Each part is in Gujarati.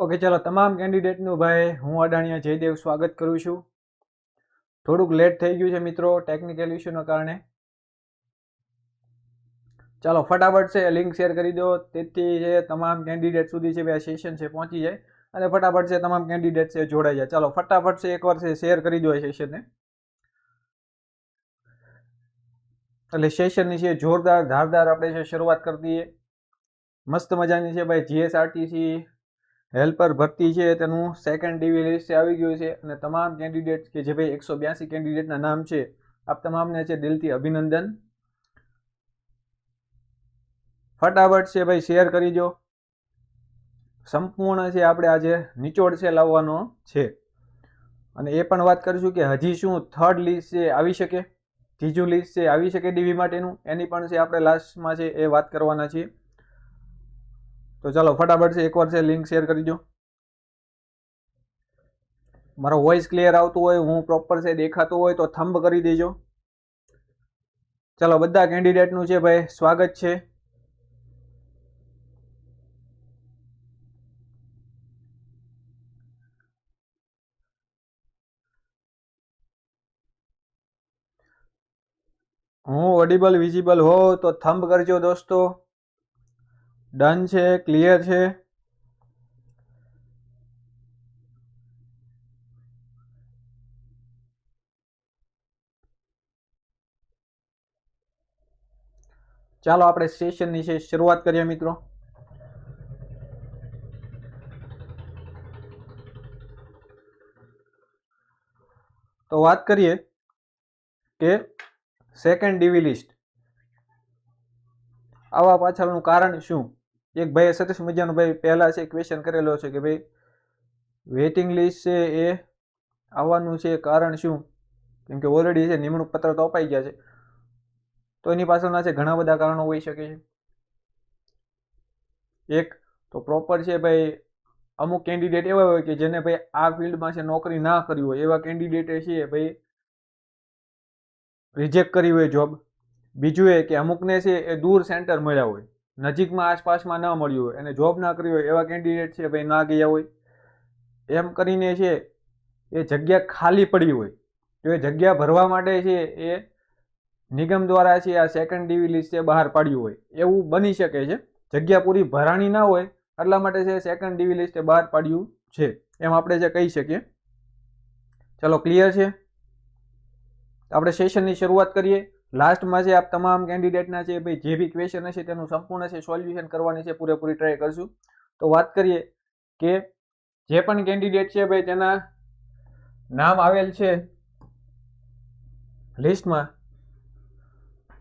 ઓકે, ચાલો, તમામ કેન્ડિડેટનું ભાઈ હું અડાણીયા જયદેવ સ્વાગત કરું છું. થોડુંક લેટ થઈ ગયું છે મિત્રો ટેકનિકલ ઇસ્યુના કારણે. ચાલો, ફટાફટ છે લિંક શેર કરી દો. તેથી જે તમામ કેન્ડિડેટ સુધી છે ભાઈ સેશન છે, પહોંચી જાય. અને ફટાફટ છે, તમામ કેન્ડિડેટ છે, જોડાઈ જાય. ચાલો, ફટાફટ છે, એકવાર છે શેર કરી દો સેશનને એટલે સેશનની છે, જોરદાર ધારદાર આપણે છે, શરૂઆત કરી દઈએ. મસ્ત મજાની છે, ભાઈ જીએસઆરટીસી હેલ્પર ભરતી છે, તેનું સેકન્ડ ડીવી લિસ્ટ આવી ગયું છે અને તમામ કેન્ડિડેટ કે જે ભાઈ એકસો બ્યાસી કેન્ડિડેટના નામ છે, આપ તમામને છે દિલથી અભિનંદન. ફટાફટ છે ભાઈ શેર કરી દો. સંપૂર્ણ છે આપણે આજે નિચોડ છે લાવવાનો છે. અને એ પણ વાત કરીશું કે હજી શું થર્ડ લિસ્ટ છે, આવી શકે? ત્રીજું લિસ્ટ છે, આવી શકે ડીવી માટેનું? એની પણ છે આપણે લાસ્ટમાં છે એ વાત કરવાના છીએ. તો ચાલો ફટાફટ છે, એકવાર છે લિંક શેર કરી દો. મારો વોઇસ ક્લિયર આવતું હોય, હું પ્રોપર છે, દેખાતો હોય, તો થંબ કરી દેજો. ચાલો, બધા કેન્ડિડેટનું છે ભાઈ, સ્વાગત છે. હું ઓડિબલ વિઝિબલ હો, તો થંબ કરજો દોસ્તો. ડન છે ક્લિયર છે. ચાલો આપણે સેશનની છે, શરૂઆત કરીએ મિત્રો. તો વાત કરીએ કે સેકન્ડ ડીવી લિસ્ટ આવા પાછળનું કારણ શું? એક ભાઈએ સતીશ મજાનો ભાઈ પહેલાં છે ક્વેશ્ચન કરેલો છે કે ભાઈ વેઇટિંગ લિસ્ટ છે એ આવવાનું છે કારણ શું? કેમ કે ઓલરેડી છે, નિમણૂક પત્ર તો અપાઈ ગયા છે. તો એની પાછળના છે ઘણા બધા કારણો હોઈ શકે છે. એક, તો પ્રોપર છે ભાઈ, અમુક કેન્ડિડેટ એવા હોય કે જેને ભાઈ આ ફિલ્ડમાં છે નોકરી ના કરી હોય, એવા કેન્ડિડેટે છે ભાઈ રિજેક્ટ કરી હોય જોબ બીજું એ કે અમુકને છે એ દૂર સેન્ટર મળ્યા હોય. નજીકમાં આસપાસમાં ન મળ્યું હોય અને જોબ ના કરી હોય એવા કેન્ડિડેટ છે ભાઈ, ના ગયા હોય. એમ કરીને છે, એ જગ્યા ખાલી પડી હોય. તો એ જગ્યા ભરવા માટે છે, એ નિગમ દ્વારા છે, આ સેકન્ડ ડીવી લિસ્ટ છે બહાર પાડ્યું હોય. એવું બની શકે છે. જગ્યા પૂરી ભરાણી ના હોય, એટલા માટે છે સેકન્ડ ડીવી લિસ્ટ બહાર પાડ્યું છે. એમ આપણે જે કહી શકીએ. ચલો ક્લિયર છે? આપણે સેશનની શરૂઆત કરીએ. લાસ્ટમાં છે આપ તમામ કેન્ડિડેટના છે ભાઈ જે બી ક્વેશ્ચન હશે તેનું સંપૂર્ણ છે સોલ્યુશન કરવાની છે, પૂરેપૂરી ટ્રાય કરશું. તો વાત કરીએ કે જે પણ કેન્ડિડેટ છે ભાઈ તેના નામ આવેલ છે લિસ્ટમાં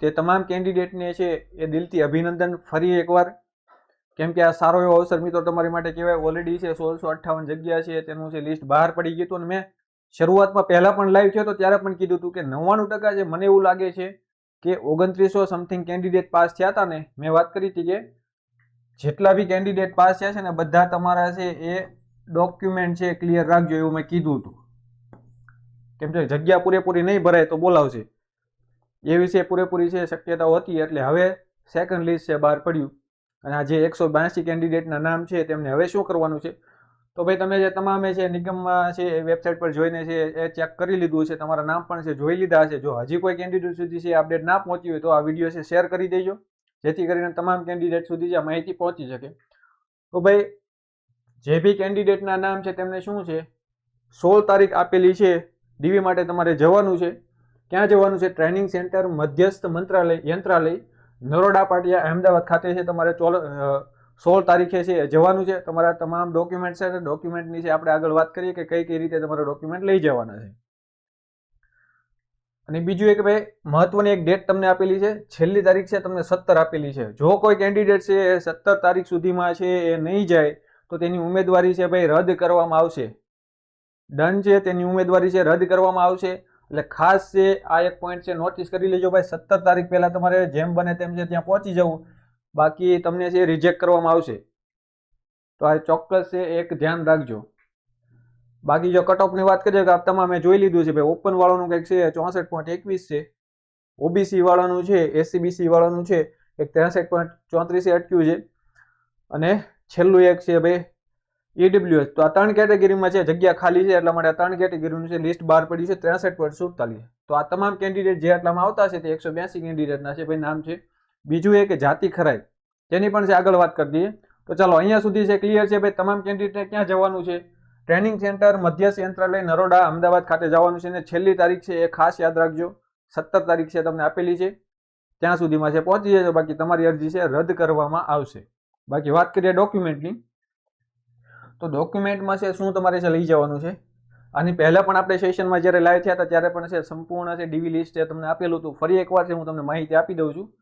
તે તમામ કેન્ડિડેટને છે એ દિલથી અભિનંદન ફરી એકવાર. કેમ કે આ સારો એવો અવસર મિત્રો તમારી માટે કહેવાય. ઓલરેડી છે, સોળસો અઠ્ઠાવન જગ્યા છે, તેનું છે લિસ્ટ બહાર પડી ગયું હતું અને મેં શરૂઆતમાં પહેલાં પણ લાઈવ થયો તો ત્યારે પણ કીધું હતું કે નવ્વાણું ટકા છે મને એવું લાગે છે કે ઓગણત્રીસો સમથિંગ કેન્ડિડેટ પાસ થયા હતા ને, મેં વાત કરી હતી કે જેટલા બી કેન્ડિડેટ પાસ થયા છે ને, બધા તમારા છે એ ડોક્યુમેન્ટ છે ક્લિયર રાખજો એવું મેં કીધું હતું. કેમ કે જગ્યા પૂરેપૂરી નહીં ભરાય તો બોલાવશે. એ વિશે પૂરેપૂરી છે શક્યતાઓ હતી, એટલે હવે સેકન્ડ લિસ્ટ છે બહાર પડ્યું. અને આ જે એકસો બ્યાસી કેન્ડિડેટના નામ છે, તેમને હવે શું કરવાનું છે? તો ભાઈ તમે જે તમામે છે નિગમમાં છે, એ વેબસાઇટ પર જોઈને છે, એ ચેક કરી લીધું છે, તમારા નામ પણ છે, જોઈ લીધા છે. જો હજી કોઈ કેન્ડિડેટ સુધી છે અપડેટ ના પહોંચી હોય તો આ વીડિયો છે શેર કરી દેજો. જેથી કરીને તમામ કેન્ડિડેટ સુધી જે માહિતી પહોંચી શકે. તો ભાઈ, જે બી કેન્ડિડેટના નામ છે તેમને શું છે? સોળ તારીખ આપેલી છે ડીવી માટે તમારે જવાનું છે. ક્યાં જવાનું છે? ટ્રેનિંગ સેન્ટર મધ્યસ્થ મંત્રાલય, યંત્રાલય, નરોડા પાટિયા, અહેમદાબાદ ખાતે છે તમારે ચોલ સોળ તારીખે છે જવાનું છે. તમારા તમામ ડોક્યુમેન્ટ છે ડોક્યુમેન્ટની છે આપણે આગળ વાત કરીએ કે કઈ કઈ રીતે તમારા ડોક્યુમેન્ટ લઈ જવાના છે. અને બીજું એક ભાઈ, મહત્વની એક ડેટ તમને આપેલી છે. છેલ્લી તારીખ છે, તમને સત્તર આપેલી છે. જો કોઈ કેન્ડિડેટ છે એ સત્તર તારીખ સુધીમાં છે એ નહીં જાય, તો તેની ઉમેદવારી છે ભાઈ રદ કરવામાં આવશે. ડન છે, તેની ઉમેદવારી છે, રદ કરવામાં આવશે. એટલે ખાસ છે, આ એક પોઈન્ટ છે નોટિસ કરી લેજો ભાઈ, સત્તર તારીખ પહેલાં તમારે જેમ બને તેમ છે ત્યાં પહોંચી જવું. બાકી તમને છે રિજેક્ટ કરવામાં આવશે, તો આ ચોક્કસ છે એક ધ્યાન રાખજો. બાકી જો કટ વાત કરીએ કે આ તમામે જોઈ લીધું છે, ભાઈ ઓપન વાળાનું કંઈક છે, ચોસઠ પોઈન્ટ એકવીસ છે. ઓબીસી વાળાનું છે એસસીબીસી વાળાનું છે, એક ત્રેસઠ પોઈન્ટ ચોત્રીસે અટક્યું છે. અને છેલ્લું એક છે, ભાઈ ઈડબ્લ્યુએસ તો આ ત્રણ કેટેગરીમાં છે, જગ્યા ખાલી છે, એટલા માટે આ ત્રણ કેટેગરીનું છે લિસ્ટ બહાર પડ્યું છે, ત્રેસઠ પોઈન્ટ સુડતાલીસ. તો આ તમામ કેન્ડિડેટ જે આટલામાં આવતા છે, તે એકસો બ્યાસી કેન્ડિડેટના છે, ભાઈ, નામ છે. બીજું એ કે જાતિ ખરાઈ. તેની પણ છે, આગળ વાત કરી દઈએ. તો ચાલો, અહીંયા સુધી છે ક્લિયર છે, ભાઈ, તમામ કેન્ડિડેટને ક્યાં જવાનું છે? ટ્રેનિંગ સેન્ટર મધ્ય યંત્રાલય નરોડા, અમદાવાદ ખાતે જવાનું છે અને છેલ્લી તારીખ છે, એ ખાસ યાદ રાખજો. સત્તર તારીખ છે, તમને આપેલી છે. ત્યાં સુધીમાં છે, પહોંચી જજો. બાકી તમારી અરજી છે, રદ કરવામાં આવશે. બાકી વાત કરીએ ડોક્યુમેન્ટની. તો ડોક્યુમેન્ટમાં છે, શું તમારે છે, લઈ જવાનું છે? આની પહેલાં પણ આપણે સેશનમાં જ્યારે લાઈવ થયા હતા, ત્યારે પણ છે, સંપૂર્ણ છે, ડીવી લિસ્ટ તમને આપેલું હતું. ફરી એકવાર છે, હું તમને માહિતી આપી દઉં છું.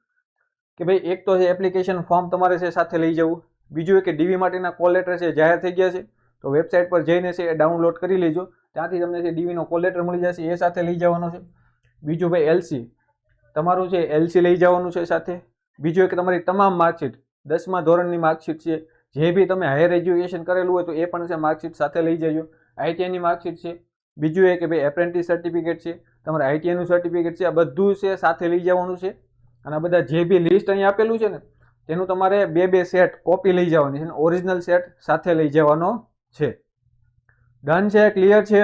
કે ભાઈ એક તો છે એપ્લિકેશન ફોર્મ તમારે છે સાથે લઈ જવું. બીજું એક કે ડીવી માટેના કોલ લેટર છે જાહેર થઈ ગયા છે. તો વેબસાઇટ પર જઈને છે એ ડાઉનલોડ કરી લેજો. ત્યાંથી તમને છે ડીવીનો કોલ લેટર મળી જશે, એ સાથે લઈ જવાનો છે. બીજું ભાઈ એલસી તમારું છે એલસી લઈ જવાનું છે સાથે. બીજું એક તમારી તમામ માર્કશીટ, દસમા ધોરણની માર્કશીટ છે. જે બી તમે હાયર એજ્યુકેશન કરેલું હોય તો એ પણ છે માર્કશીટ સાથે લઈ જજો. આઈટીઆઈની માર્કશીટ છે. બીજું એ કે ભાઈ એપ્રેન્ટિસ સર્ટિફિકેટ છે. તમારે આઈટીઆઈનું સર્ટિફિકેટ છે. આ બધું છે સાથે લઈ જવાનું છે. અને બધા જે બી લિસ્ટ અહીં આપેલું છે ને, તેનું તમારે બે બે સેટ કોપી લઈ જવાની છે ઓરિજિનલ સેટ સાથે લઈ જવાનો છે. ડન છે ક્લિયર છે?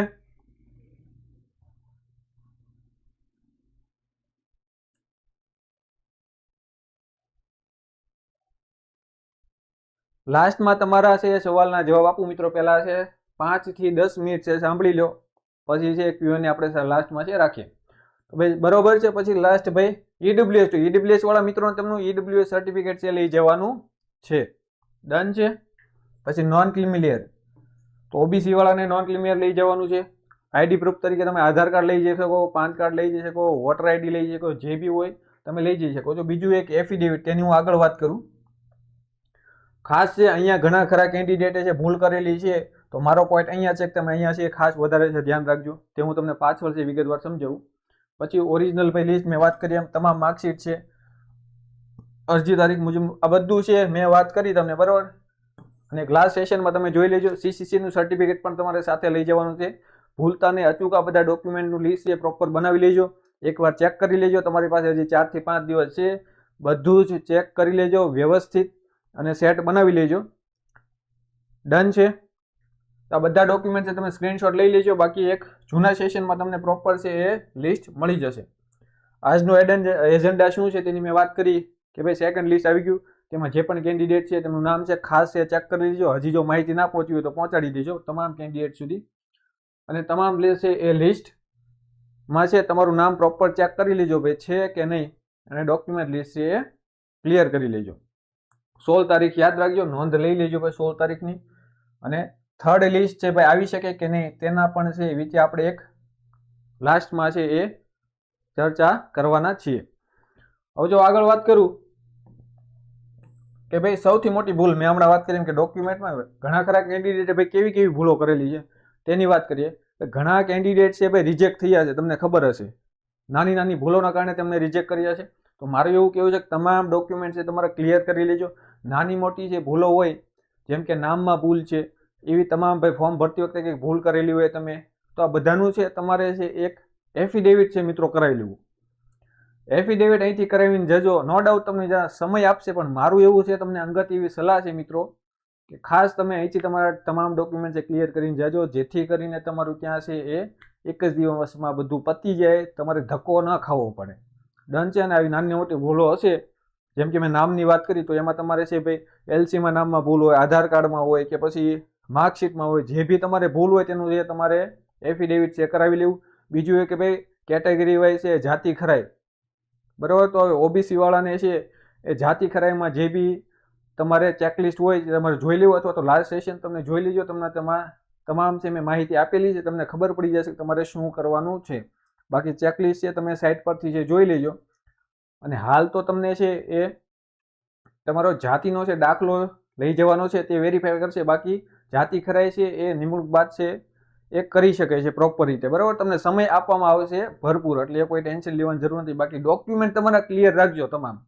લાસ્ટમાં તમારા છે, સવાલના જવાબ આપું મિત્રો, પહેલા છે પાંચથી દસ મિનિટ છે, સાંભળી લો. પછી છે ક્યુએનએ આપણે લાસ્ટમાં છે, રાખીએ. ભાઈ, બરોબર છે. પછી લાસ્ટ ભાઈ ઈડબ્લ્યુએસ ટુ ઈડબ્લ્યુએસ વાળા મિત્રોને તેમનું ઈડબ્લ્યુએસ સર્ટિફિકેટ છે, લઈ જવાનું છે. ડન છે? પછી નોન ક્લિમિલિયર તો ઓબીસી વાળાને નોન ક્લિમિયર લઈ જવાનું છે. આઈડી પ્રૂફ તરીકે તમે આધાર કાર્ડ લઈ જઈ શકો, પાન કાર્ડ લઈ જઈ શકો વોટર આઈડી લઈ શકો, જે બી હોય, તમે લઈ જઈ શકો. છો બીજું એક એફિડેવિટ તેની હું આગળ વાત કરું. ખાસ છે, અહીંયા ઘણા ખરા કેન્ડિડેટે છે, ભૂલ કરેલી છે. તો મારો પોઈન્ટ અહીંયા છે કે તમે અહીંયા છે, ખાસ વધારે છે, ધ્યાન રાખજો. તે હું તમને પાછળ છે, વિગતવાર સમજાવું. પછી ઓરિજિનલ ભાઈ લિસ્ટ મેં વાત કરી, એમ તમામ માર્કશીટ છે. અરજી તારીખ મુજબ આ બધું છે, મેં વાત કરી તમને, બરાબર? અને ક્લાસ સેશનમાં તમે જોઈ લેજો સીસીસીનું સર્ટિફિકેટ પણ તમારે સાથે લઈ જવાનું છે. ભૂલતા નહીં, અચૂક બધા ડોક્યુમેન્ટનું લિસ્ટ છે પ્રોપર બનાવી લેજો. એકવાર ચેક કરી લેજો, તમારી પાસે હજી ચારથી પાંચ દિવસ છે. બધું જ ચેક કરી લેજો, વ્યવસ્થિત અને સેટ બનાવી લેજો. ડન છે. તો આ બધા ડોક્યુમેન્ટ છે, તમે સ્ક્રીનશોટ લઈ લેજો. બાકી એક જૂના સેશનમાં તમને પ્રોપર છે એ લિસ્ટ મળી જશે. આજનો એજન્ડા શું છે તેની મેં વાત કરી કે ભાઈ સેકન્ડ લિસ્ટ આવી ગયું. તેમાં જે પણ કેન્ડિડેટ છે તેમનું નામ છે, ખાસ છે ચેક કરી લેજો હજી જો માહિતી ના પહોંચી હોય તો પહોંચાડી દેજો તમામ કેન્ડિડેટ સુધી. અને તમામ લિસ્ટ છે એ લિસ્ટમાં છે, તમારું નામ પ્રોપર ચેક કરી લેજો ભાઈ, છે કે નહીં? અને ડોક્યુમેન્ટ લિસ્ટ છે એ ક્લિયર કરી લેજો. સોળ તારીખ યાદ રાખજો, નોંધ લઈ લેજો ભાઈ સોળ તારીખની. અને થર્ડ લિસ્ટ છે ભાઈ, આવી શકે કે નહીં? તેના પણ છે વિશે આપણે એક લાસ્ટમાં છે, એ ચર્ચા કરવાના છીએ. હવે જો આગળ વાત કરું કે ભાઈ, સૌથી મોટી ભૂલ મેં હમણાં વાત કરી કે ડોક્યુમેન્ટમાં ઘણા ખરા કેન્ડિડેટે ભાઈ, કેવી કેવી ભૂલો કરેલી છે? તેની વાત કરીએ. ઘણા કેન્ડિડેટ છે ભાઈ રિજેક્ટ થયા છે, તમને ખબર હશે. નાની નાની ભૂલોના કારણે તેમને રિજેક્ટ કર્યા છે. તો મારું એવું કહેવું છે કે તમામ ડોક્યુમેન્ટ છે, તમારે ક્લિયર કરી લેજો. નાની મોટી જે ભૂલો હોય, જેમ કે નામમાં ભૂલ છે એવી તમામ ભાઈ ફોર્મ ભરતી વખતે કંઈક ભૂલ કરેલી હોય તમે, તો આ બધાનું છે, તમારે છે એક એફિડેવિટ છે મિત્રો કરાવી લેવું. એફિડેવિટ અહીંથી કરાવીને જજો. નો ડાઉટ તમને જ્યાં સમય આપશે, પણ મારું એવું છે, તમને અંગત એવી સલાહ છે મિત્રો, કે ખાસ તમે અહીંથી તમારા તમામ ડોક્યુમેન્ટ ક્લિયર કરીને જજો, જેથી કરીને તમારું ત્યાં છે એ એક જ દિવસમાં બધું પતી જાય, તમારે ધક્કો ન ખાવો પડે. ડન છે અને આવી નાની મોટી ભૂલો હશે, જેમ કે મેં નામની વાત કરી, તો એમાં તમારે છે ભાઈ એલસીમાં નામમાં ભૂલ હોય, આધાર કાર્ડમાં હોય કે પછી માર્કશીટમાં હોય, જે બી તમારે ભૂલ હોય તેનું જે તમારે એફિડેવિટ છે કરાવી લેવું. બીજું એ કે ભાઈ કેટેગરી વાઇઝ છે જાતિ ખરાઈ. બરાબર? તો હવે ઓબીસીવાળાને છે એ જાતિ ખરાઈમાં જે બી તમારે ચેકલિસ્ટ હોય તમારે જોઈ લેવું અથવા તો લાસ્ટ સેશન તમને જોઈ લેજો. તમને તમામ છે મેં માહિતી આપેલી છે. તમને ખબર પડી જશે કે તમારે શું કરવાનું છે. બાકી ચેકલિસ્ટ છે તમે સાઇટ પરથી છે જોઈ લેજો. અને હાલ તો તમને છે એ તમારો જાતિનો છે, દાખલો લઈ જવાનો છે, તે વેરીફાઈ કરશે. બાકી જાતિ ખરાઈ છે, એ નિમણૂક બાદ છે, એ કરી શકે છે પ્રોપર રીતે. બરાબર? તમને સમય આપવામાં આવશે ભરપૂર, એટલે એ કોઈ ટેન્શન લેવાની જરૂર નથી. બાકી ડોક્યુમેન્ટ તમારા ક્લિયર રાખજો તમામ.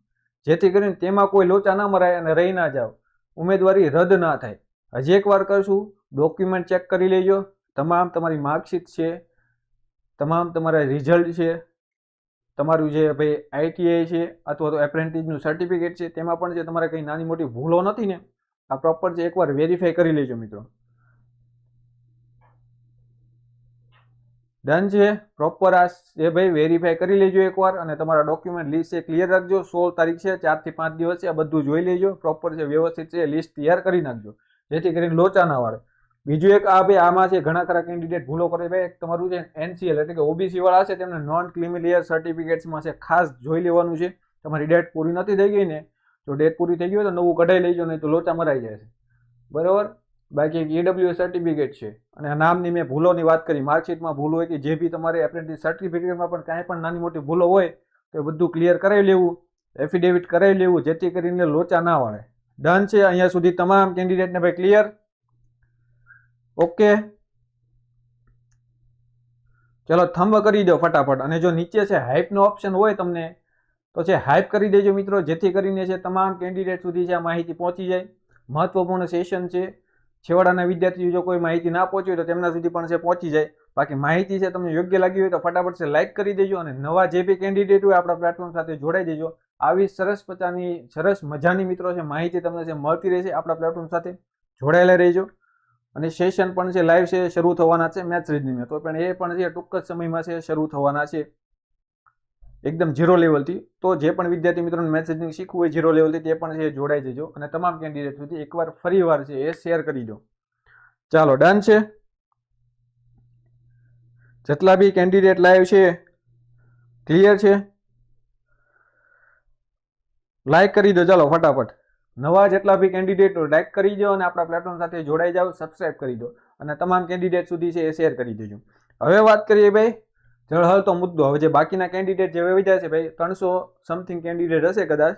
જેથી કરીને તેમાં કોઈ લોચા ના મરાય અને રહી ના જાવ ઉમેદવારી રદ ના થાય. હજી એકવાર કરશું. ડોક્યુમેન્ટ ચેક કરી લેજો. તમામ તમારી માર્કશીટ છે. તમામ તમારા રિઝલ્ટ છે. તમારું જે ભાઈ આઈટીઆઈ છે, અથવા તો એપ્રેન્ટિસનું સર્ટિફિકેટ છે, તેમાં પણ જે તમારે કંઈ નાની મોટી ભૂલો નથી ને આ પ્રોપર છે એકવાર વેરીફાઈ કરી લેજો મિત્રો. ડન છે. પ્રોપર આ એ ભાઈ વેરીફાઈ કરી લેજો એકવાર અને તમારા ડોક્યુમેન્ટ લિસ્ટ છે ક્લિયર રાખજો. સોળ તારીખ છે ચારથી પાંચ દિવસ છે, આ બધું જોઈ લેજો. પ્રોપર છે વ્યવસ્થિત છે લિસ્ટ તૈયાર કરી નાખજો. જેથી કરીને લોચા ના વાળે. બીજું એક આ ભાઈ, આમાં છે ઘણા ખરા કેન્ડિડેટ ભૂલો કરે ભાઈ. તમારું છે એનસીએલ એટલે કે ઓબીસી વાળા છે, તેમને નોન ક્લિમિલિયર સર્ટિફિકેટ્સમાં છે ખાસ જોઈ લેવાનું છે. તમારી ડેટ પૂરી નથી થઈ ગઈ ને જો ડેટ પૂરી થઈ ગઈ હોય તો નવું કઢાઈ લેજો, નહીં તો લોચા મરાઈ જાય છે. બરાબર? બાકી એક ઈડબ્લ્યુ સર્ટિફિકેટ છે. અને નામની મેં ભૂલોની વાત કરી. માર્કશીટમાં ભૂલ હોય કે જે બી તમારે એપ્રેન્ટિસ સર્ટિફિકેટમાં પણ કાંઈ પણ નાની મોટી ભૂલો હોય, તો એ બધું ક્લિયર કરાવી લેવું. એફિડેવિટ કરાવી લેવું, જેથી કરીને લોચા ના વળે. ડન છે. અહીંયા સુધી તમામ કેન્ડિડેટને ભાઈ ક્લિયર ઓકે ચલો થંબ કરી દો ફટાફટ. અને જો નીચે છે હાઇપનો ઓપ્શન હોય તમને તો છે હાઇપ કરી દેજો મિત્રો, જેથી કરીને છે, તમામ કેન્ડિડેટ સુધી છે આ માહિતી પહોંચી જાય. મહત્વપૂર્ણ સેશન છે. છેવાડાના વિદ્યાર્થીઓ જો કોઈ માહિતી ના પહોંચી હોય તો તેમના સુધી પણ છે, પહોંચી જાય. બાકી માહિતી છે, તમને યોગ્ય લાગી હોય તો ફટાફટ છે લાઇક કરી દેજો અને નવા જે બી કેન્ડિડેટ હોય આપણા પ્લેટફોર્મ સાથે જોડાઈ દેજો. આવી સરસ મજાની સરસ મજાની મિત્રો છે, માહિતી તમને છે, મળતી રહેશે આપણા પ્લેટફોર્મ સાથે. જોડાયેલા રહેજો. અને સેશન પણ છે લાઈવ છે, શરૂ થવાના છે મેથ્સ રીઝનિંગ તો પણ એ પણ છે, ટૂંક જ સમયમાં છે, શરૂ થવાના છે. એકદમ ઝીરો લેવલથી તો જે પણ વિદ્યાર્થી મિત્રોને મેસેજિંગ શીખવું હોય ઝીરો લેવલથી તે પણ છે, જોડાઈ જજો. અને તમામ કેન્ડિડેટ સુધી એકવાર ફરી વાર છે, એ શેર કરી દો. ચાલો ડન છે. જેટલા બી કેન્ડિડેટ લાઈવ છે ક્લિયર છે. લાઈક કરી દો, ચાલો, ફટાફટ. નવા જેટલા બી કેન્ડિડેટ લાઈક કરી દો અને આપણા પ્લેટફોર્મ સાથે જોડાઈ જાઓ સબસ્ક્રાઇબ કરી દો. અને તમામ કેન્ડિડેટ સુધી છે, એ શેર કરી દેજો. હવે વાત કરીએ ભાઈ જળહળ હલતો મુદ્દો. હવે જે બાકીના કેન્ડિડેટ જે વહી છે ભાઈ, ત્રણસો સમથિંગ કેન્ડિડેટ હશે કદાચ.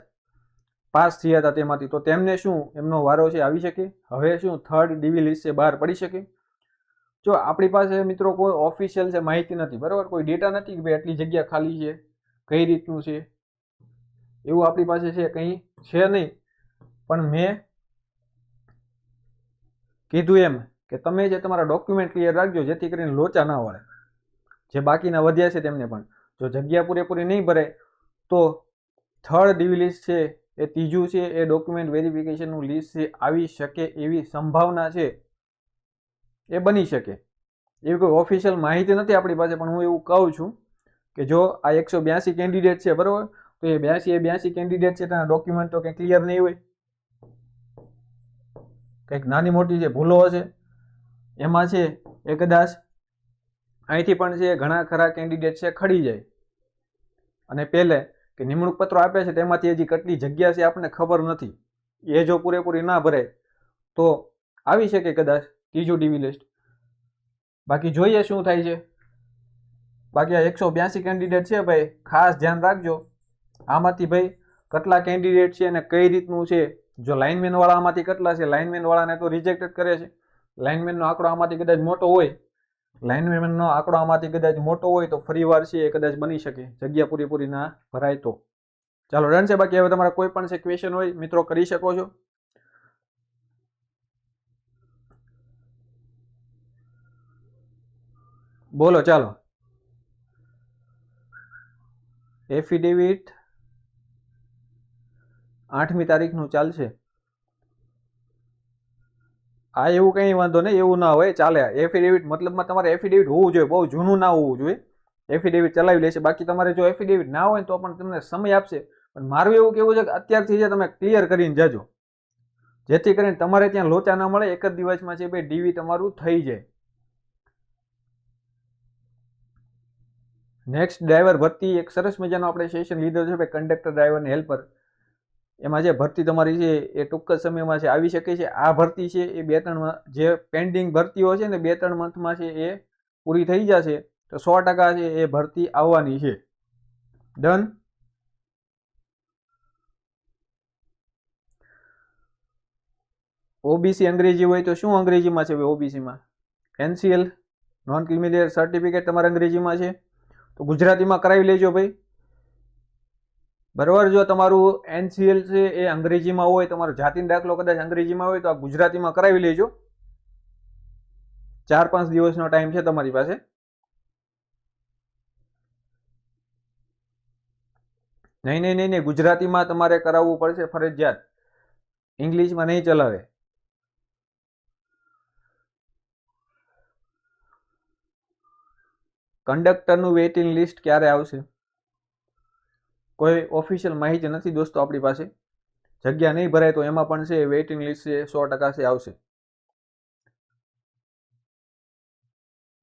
પાસ થયા હતા તેમાંથી. તો તેમને શું એમનો વારો છે આવી શકે? હવે શું થર્ડ ડીવી લિસ્ટ છે બહાર પડી શકે? જો આપણી પાસે મિત્રો કોઈ ઓફિશિયલ છે, માહિતી નથી, બરાબર? કોઈ ડેટા નથી કે ભાઈ આટલી જગ્યા ખાલી છે, કઈ રીતનું છે? એવું આપણી પાસે છે કંઈ છે નહીં. પણ મેં કીધું એમ કે તમે જે તમારા ડોક્યુમેન્ટ ક્લિયર રાખજો, જેથી કરીને લોચા ના વળે. જે બાકીના વધ્યા છે તેમને પણ. જો જગ્યા પૂરેપૂરી નહીં ભરે, તો થર્ડ ડીવી લિસ્ટ છે, એ ત્રીજું છે, એ ડોક્યુમેન્ટ વેરિફિકેશનનું લિસ્ટ છે, આવી શકે એવી સંભાવના છે. એ બની શકે. એવી કોઈ ઓફિશિયલ માહિતી નથી આપણી પાસે, પણ હું એવું કહું છું કે જો આ એકસો બ્યાસી કેન્ડિડેટ છે, બરાબર? તો એ બ્યાસી એ બ્યાસી કેન્ડિડેટ છે, તેના ડોક્યુમેન્ટ તો કંઈ ક્લિયર નહીં હોય. કંઈક નાની મોટી જે ભૂલો હશે, એમાં છે એ કદાચ અહીંથી પણ છે ઘણા ખરા કેન્ડિડેટ છે, ખડી જાય. અને પહેલે કે નિમણૂક પત્રો આપે છે, તેમાંથી હજી કેટલી જગ્યા છે, આપણને ખબર નથી. એ જો પૂરેપૂરી ના ભરે, તો આવી શકે કદાચ ત્રીજું ડીવી લિસ્ટ બાકી જોઈએ શું થાય છે. બાકી આ એકસો બ્યાસી કેન્ડિડેટ છે ભાઈ, ખાસ ધ્યાન રાખજો. આમાંથી ભાઈ કેટલા કેન્ડિડેટ છે અને કઈ રીતનું છે? જો લાઇનમેન વાળા આમાંથી કેટલા છે? લાઇનમેન વાળાને તો રિજેક્ટ જ કરે છે. લાઇનમેનનો આંકડો આમાંથી કદાચ મોટો હોય લાઇનમેનનો આંકડો આમાંથી કદાચ મોટો હોય તો ફરી વાર છે એ કદાચ બની શકે. જગ્યા પૂરેપૂરી ના ભરાય તો. ચાલો રન છે બાકી હવે તમારા કોઈ પણ છે ક્વેશ્ચન હોય, મિત્રો કરી શકો છો. બોલો, ચાલો. એફિડેવિટ આઠમી તારીખનું ચાલશે. આ એવું કંઈ વાંધો નહીં, એવું ના હોય, ચાલે. એફિડેવિટ મતલબમાં તમારે એફિડેવિટ હોવું જોઈએ, બહુ જૂનું ના હોવું જોઈએ. એફિડેવિટ ચલાવી લેશે. બાકી તમારે જો એફિડેવિટ ના હોય તો પણ તમને સમય આપશે. પણ મારું એવું કેવું છે કે અત્યારથી જે તમે ક્લિયર કરીને જજો. જેથી કરીને તમારે ત્યાં લોચા ના મળે, એક જ દિવસમાં છે ભાઈ ડીવી તમારું થઈ જાય. નેક્સ્ટ ડ્રાઈવર ભરતી એક સરસ મજાનો આપણે સેશન લીધો છે ભાઈ કંડક્ટર ડ્રાઈવરની હેલ્પર એમાં જે ભરતી તમારી છે, એ ટૂંક જ સમયમાં છે, આવી શકે છે. આ ભરતી છે, એ બે ત્રણ જે પેન્ડિંગ ભરતીઓ છે ને, બે ત્રણ મંથમાં છે, એ પૂરી થઈ જશે. તો સો ટકા છે, એ ભરતી આવવાની છે. ડન ઓબીસી અંગ્રેજી હોય તો શું અંગ્રેજીમાં છે ઓબીસીમાં NCL non creamy layer certificate તમારે અંગ્રેજીમાં છે? તો ગુજરાતીમાં કરાવી લેજો ભાઈ. બરાબર, જો તમારું એનસીએલ છે એ અંગ્રેજીમાં હોય, તમારો જાતિનો દાખલો કદાચ અંગ્રેજીમાં હોય તો આ ગુજરાતીમાં કરાવી લેજો. ચાર પાંચ દિવસનો ટાઈમ છે તમારી પાસે. નહીં નહીં નહીં નહીં, ગુજરાતીમાં તમારે કરાવવું પડશે, ફરજિયાત. ઇંગ્લિશમાં નહીં ચલાવે. કંડક્ટરનું વેઇટિંગ લિસ્ટ ક્યારે આવશે? કોઈ ઓફિશિયલ માહિતી નથી દોસ્તો આપણી પાસે. જગ્યા નહીં ભરાય તો એમાં પણ છે વેઇટિંગ લિસ્ટ છે, સો ટકા છે, આવશે.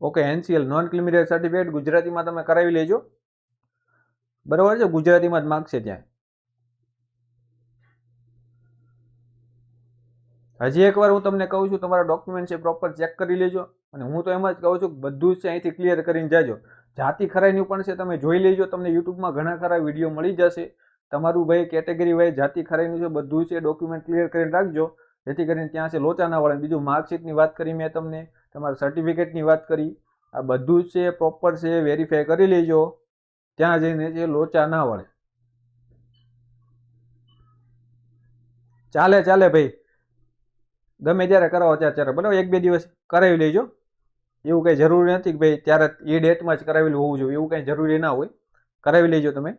Okay NCL non creamy layer certificate ગુજરાતીમાં તમે કરાવી લેજો. બરાબર છે? ગુજરાતીમાં જ માગશે ત્યાં. હજી એકવાર હું તમને કહું છું, તમારા ડોક્યુમેન્ટ છે પ્રોપર ચેક કરી લેજો. અને હું તો એમ જ કહું છું બધું જ છે અહીંથી ક્લિયર કરીને જાજો. જાતિ ખરાઈનું પણ છે, તમે જોઈ લેજો, તમને યુટ્યુબમાં ઘણા ખરા વીડિયો મળી જશે. તમારું ભાઈ કેટેગરી વાઇઝ જાતિ ખરાઈનું છે, બધું છે, ડોક્યુમેન્ટ ક્લિયર કરીને રાખજો. જેથી કરીને ત્યાં છે લોચા ના વળે. બીજું માર્કશીટની વાત કરી મેં તમને, તમારા સર્ટિફિકેટની વાત કરી. આ બધું છે, પ્રોપર છે વેરીફાઈ કરી લેજો. ત્યાં જઈને છે લોચા ના વળે. ચાલે ચાલે ભાઈ. ગમે ત્યારે કરાવો ત્યારે બરાબર, એક બે દિવસ કરાવી લેજો. એવું કંઈ જરૂરી નથી કે ભાઈ ત્યારે એ ડેટમાં જ કરાવેલું હોવું જોઈએ, એવું કંઈ જરૂરી ના હોય. કરાવી લેજો તમે.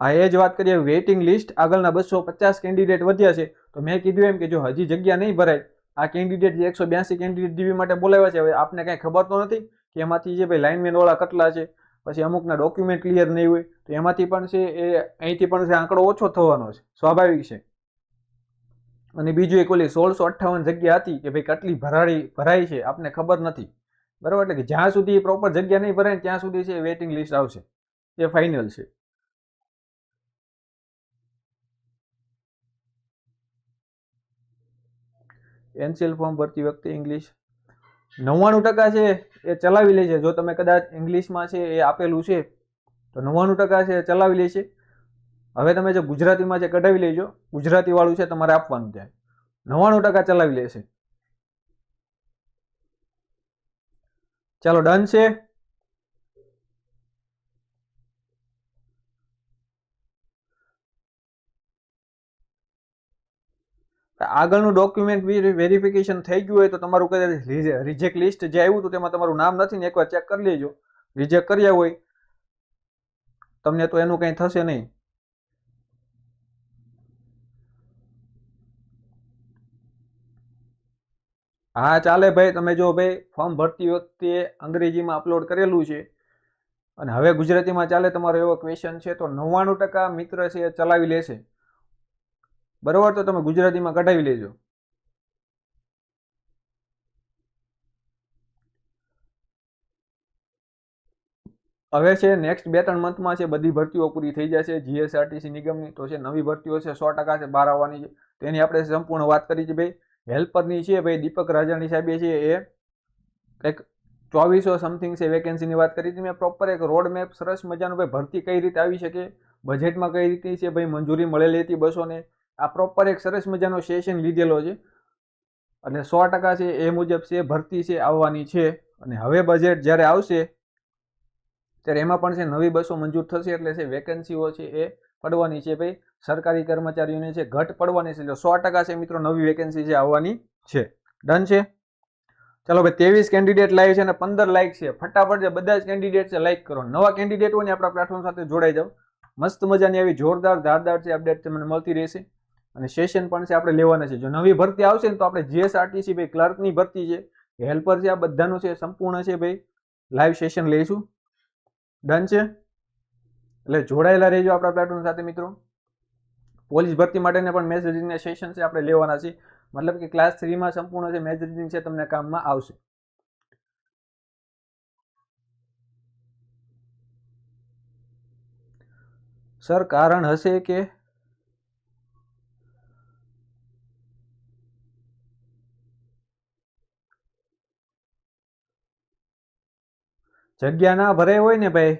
આ એ જ વાત કરીએ વેઇટિંગ લિસ્ટ આગળના બસો પચાસ કેન્ડિડેટ વધ્યા છે. તો મેં કીધું એમ કે જો હજી જગ્યા નહીં ભરાય, આ કેન્ડિડેટ જે એકસો બ્યાસી કેન્ડિડેટ ડીવી માટે બોલાવ્યા છે, હવે આપને કાંઈ ખબર તો નથી કે એમાંથી જે ભાઈ લાઇનમેન વાળા કેટલા છે પછી અમુકના ડોક્યુમેન્ટ ક્લિયર નહીં હોય, તો એમાંથી પણ છે એ, અહીંથી પણ છે આંકડો ઓછો થવાનો છે, સ્વાભાવિક છે. અને બીજું એક ઓલી સોળસો અઠ્ઠાવન જગ્યા હતી કે ભાઈ કેટલી ભરાડી, ભરાઈ છે, આપને ખબર નથી. બરાબર? એટલે કે જ્યાં સુધી પ્રોપર જગ્યા નહીં ભરાય ત્યાં સુધી છે વેઇટિંગ લિસ્ટ આવશે. એ ફાઇનલ છે. એનસીએલ ફોર્મ ભરતી વખતે ઇંગ્લિશ નવ્વાણું ટકા છે એ ચલાવી લે છે જો તમે કદાચ ઇંગ્લિશમાં છે એ આપેલું છે, તો નવ્વાણું ટકા છે એ ચલાવી લે છે હવે તમે જે ગુજરાતીમાં જે કઢાવી લેજો. ગુજરાતી વાળું છે તમારે આપવાનું ત્યાં. નવ્વાણું ટકા ચલાવી લેશે. ચાલો, ડન છે? આગળનું ડોક્યુમેન્ટ વેરિફિકેશન થઈ ગયું હોય તો તમારું કદાચ રિજેક્ટ લિસ્ટ જે આવ્યું હતું તેમાં તમારું નામ નથી ને એકવાર ચેક કરી લેજો. રિજેક્ટ કર્યા હોય, તમને તો એનું કંઈ થશે નહીં. હા, ચાલે ભાઈ, તમે જો ભાઈ ફોર્મ ભરતી વખતે અંગ્રેજીમાં અપલોડ કરેલું છે. અને હવે ગુજરાતીમાં ચાલે, તમારો એવો ક્વેશ્ચન છે તો નવ્વાણું ટકા મિત્ર છે ચલાવી લેશે. બરોબર? તો તમે ગુજરાતીમાં કઢાવી લેજો. હવે છે નેક્સ્ટ બે ત્રણ મંથમાં છે, બધી ભરતીઓ પૂરી થઈ જશે. જીએસઆરટીસી નિગમની તો છે, નવી ભરતીઓ છે, સો ટકા છે, બહાર આવવાની છે. તેની આપણે સંપૂર્ણ વાત કરી છે ભાઈ. હેલ્પરની છે ભાઈ, દીપક રાજાની સાહેબે છે, એ કંઈક ચોવીસો સમથિંગ છે વેકેન્સીની વાત કરી હતી. મેં પ્રોપર એક રોડ મેપ સરસ મજાનું ભાઈ, ભરતી કઈ રીતે આવી શકે બજેટમાં કઈ રીતે છે ભાઈ, મંજૂરી મળેલી હતી બસોને? આ પ્રોપર એક સરસ મજાનો સેશન લીધેલો છે. અને સો ટકા છે, એ મુજબ છે, ભરતી છે, આવવાની છે. અને હવે બજેટ જ્યારે આવશે, ત્યારે એમાં પણ છે, નવી બસો મંજૂર થશે એટલે છે વેકેન્સીઓ છે, એ પડવાની છે ભાઈ. સરકારી કર્મચારીઓને છે, ઘટ પડવાની છે, એટલે સો ટકા છે મિત્રો, નવી વેકેન્સી છે, આવવાની છે. ડન છે? ચાલો ભાઈ, ત્રેવીસ કેન્ડિડેટ લાઈવ છે અને પંદર લાઈક છે. ફટાફટ જે બધા જ કેન્ડિડેટ છે લાઈક કરો. નવા કેન્ડિડેટ હોય ને આપણા પ્લેટફોર્મ સાથે જોડાઈ જાઓ. મસ્ત મજાની આવી જોરદાર, ધારદાર છે અપડેટ તમને મળતી રહેશે. અને સેશન પણ છે, આપણે લેવાના છે. જો નવી ભરતી આવશે ને તો આપણે જીએસઆરટીસી ભાઈ ક્લર્કની ભરતી છે. હેલ્પર છે, આ બધાનું છે, સંપૂર્ણ છે ભાઈ. લાઈવ સેશન લઈશું. ડન છે? એટલે જોડાયેલા રહેજો આપણા પ્લેટફોર્મ સાથે મિત્રો. પોલીસ ભરતી માટેને પણ મેચ સેશન છે, આપણે લેવાના છે. મતલબ કે ક્લાસ થ્રીમાં સંપૂર્ણ છે મેચ છે, તમને કામમાં આવશે. સર કારણ હશે કે જગ્યા ના ભરાય હોય ને ભાઈ?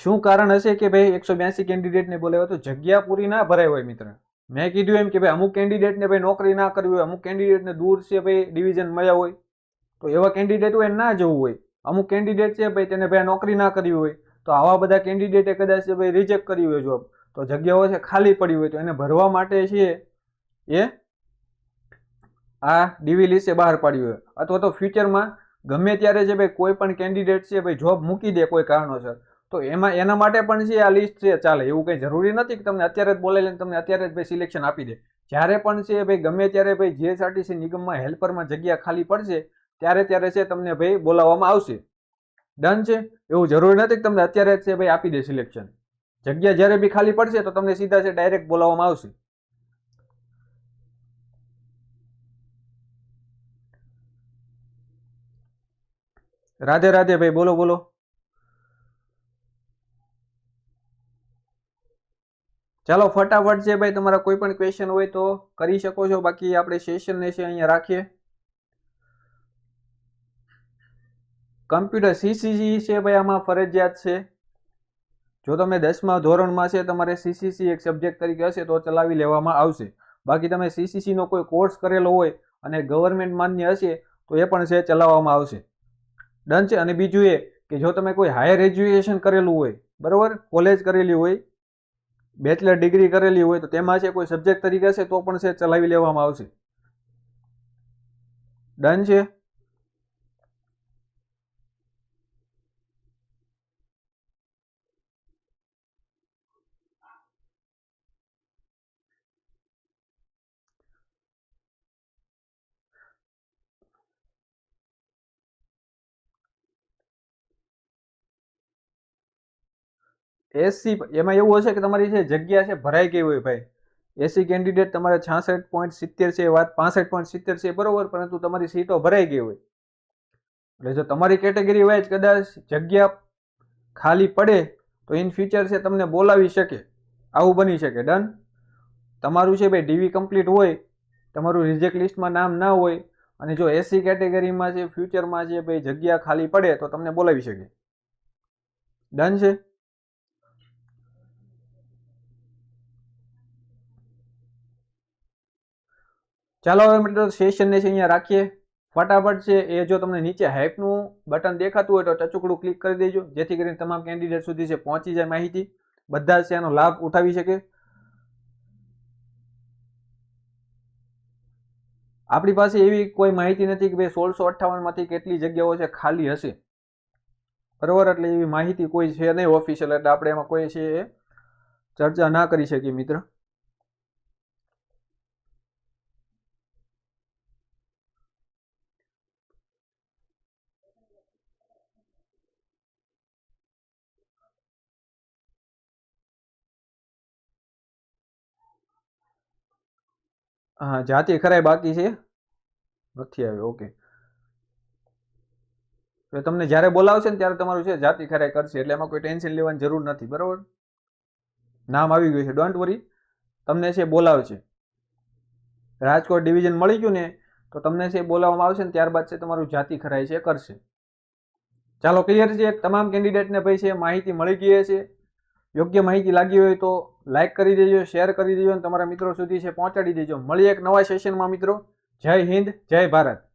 શું કારણ હશે કે ભાઈ એકસો બ્યાસી કેન્ડિડેટને બોલાવ્યો તો જગ્યા પૂરી ના ભરાય હોય મિત્ર? મેં કીધું એમ કે ભાઈ અમુક કેન્ડિડેટને ભાઈ નોકરી ના કરવી હોય, અમુક કેન્ડિડેટને દૂર છે ભાઈ ડિવિઝન મળ્યા હોય, તો એવા કેન્ડિડેટ હોય ના જવું હોય. અમુક કેન્ડિડેટ છે ભાઈ તેને ભાઈ નોકરી ના કરવી હોય, તો આવા બધા કેન્ડિડેટે કદાચ ભાઈ રિજેક્ટ કરી હોય જોબ તો જગ્યાઓ છે ખાલી પડી હોય તો એને ભરવા માટે છે એ આ ડીવી લિસ્ટે બહાર પાડ્યું હોય. અથવા તો ફ્યુચરમાં ગમે ત્યારે છે ભાઈ, કોઈ પણ કેન્ડિડેટ છે ભાઈ જોબ મૂકી દે કોઈ કારણોસર, તો એમાં, એના માટે પણ છે આ લિસ્ટ છે, ચાલે, એવું કંઈ જરૂરી નથી કે તમને અત્યારે જ બોલાવીને તમને અત્યારે જ ભાઈ સિલેક્શન આપી દે. જ્યારે પણ છે ભાઈ, ગમે ત્યારે ભાઈ જીએસઆરટીસી નિગમમાં હેલ્પરમાં જગ્યા ખાલી પડશે, ત્યારે ત્યારે છે તમને ભાઈ બોલાવવામાં આવશે. ડન છે? એવું જરૂરી નથી કે તમને અત્યારે જ છે ભાઈ આપી દે સિલેક્શન જગ્યા જ્યારે બી ખાલી પડશે તો તમને સીધા છે ડાયરેક્ટ બોલાવવામાં આવશે. રાધે રાધે ભાઈ, બોલો બોલો. ચાલો, ફટાફટ છે ભાઈ, તમારા કોઈ પણ ક્વેશ્ચન હોય તો કરી શકો છો. બાકી આપણે સેશનને છે અહીંયા રાખીએ. કમ્પ્યુટર સીસીસી છે ભાઈ, આમાં ફરજિયાત છે. જો તમે દસમા ધોરણમાં છે, તમારે સીસીસી એક સબ્જેક્ટ તરીકે હશે, તો ચલાવી લેવામાં આવશે. બાકી તમે સીસીસીનો કોઈ કોર્સ કરેલો હોય અને ગવર્મેન્ટ માન્ય હશે, તો એ પણ છે, ચલાવવામાં આવશે. ડન છે. અને બીજું એ કે જો તમે કોઈ હાયર એજ્યુકેશન કરેલું હોય, બરાબર? કોલેજ કરેલી હોય બેચલર ડિગ્રી કરેલી હોય, તો તેમાં છે કોઈ સબ્જેક્ટ તરીકે છે તો પણ છે, ચલાવી લેવામાં આવશે. ડન છે? એસસી એમાં એવું હશે કે તમારી જે જગ્યા છે ભરાઈ ગઈ હોય ભાઈ. એસી કેન્ડિડેટ તમારે છાસઠ પોઈન્ટ સિત્તેર છે વાત પાસઠ પોઈન્ટ સિત્તેર છે બરોબર, પરંતુ તમારી સીટો ભરાઈ ગઈ હોય. એટલે જો તમારી કેટેગરી વાઇઝ કદાચ જગ્યા ખાલી પડે, તો ઇન ફ્યુચર છે તમને બોલાવી શકે. આવું બની શકે ડન તમારું છે ભાઈ ડીવી કમ્પ્લીટ હોય, તમારું રિજેક્ટ લિસ્ટમાં નામ ના હોય, અને જો એસી કેટેગરીમાં છે ફ્યુચરમાં છે, ભાઈ જગ્યા ખાલી પડે, તો તમને બોલાવી શકે. ડન છે? ચાલો હવે મિત્રો સેશનને છે અહીંયા રાખીએ. ફટાફટ છે એ જો તમને નીચે હાઇપનું બટન દેખાતું હોય તો ટચુકડું ક્લિક કરી દેજો, જેથી કરીને તમામ કેન્ડિડેટ સુધી છે પહોંચી જાય માહિતી. બધા જ એનો લાભ ઉઠાવી શકે. આપણી પાસે એવી કોઈ માહિતી નથી કે ભાઈ સોળસો અઠ્ઠાવનમાંથી કેટલી જગ્યાઓ છે ખાલી હશે. બરોબર? એટલે એવી માહિતી કોઈ છે નહીં ઓફિશિયલ એટલે આપણે એમાં કોઈ છે એ ચર્ચા ના કરી શકીએ મિત્ર. હા, જાતિ ખરાઈ બાકી છે? નથી આવ્યો ઓકે તો તમને જ્યારે બોલાવશે ને ત્યારે તમારું છે, જાતિ ખરાઈ કરશે, એટલે એમાં કોઈ ટેન્શન લેવાની જરૂર નથી, બરોબર? નામ આવી ગયું છે ડોન્ટ વરી તમને છે, બોલાવશે. રાજકોટ ડિવિઝન મળી ગયું ને, તો તમને છે, બોલાવવામાં આવશે ને ત્યારબાદ છે, તમારું જાતિ ખરાઈ છે કરશે. ચાલો ક્લિયર છે, તમામ કેન્ડિડેટને ભાઈ છે માહિતી મળી ગઈ છે યોગ્ય માહિતી લાગી હોય તો લાઇક કરી દેજો શેર કરી દેજો અને તમારા મિત્રો સુધી છે પહોંચાડી દેજો. મળીએ એક નવા સેશનમાં મિત્રો. જય હિન્દ, જય ભારત.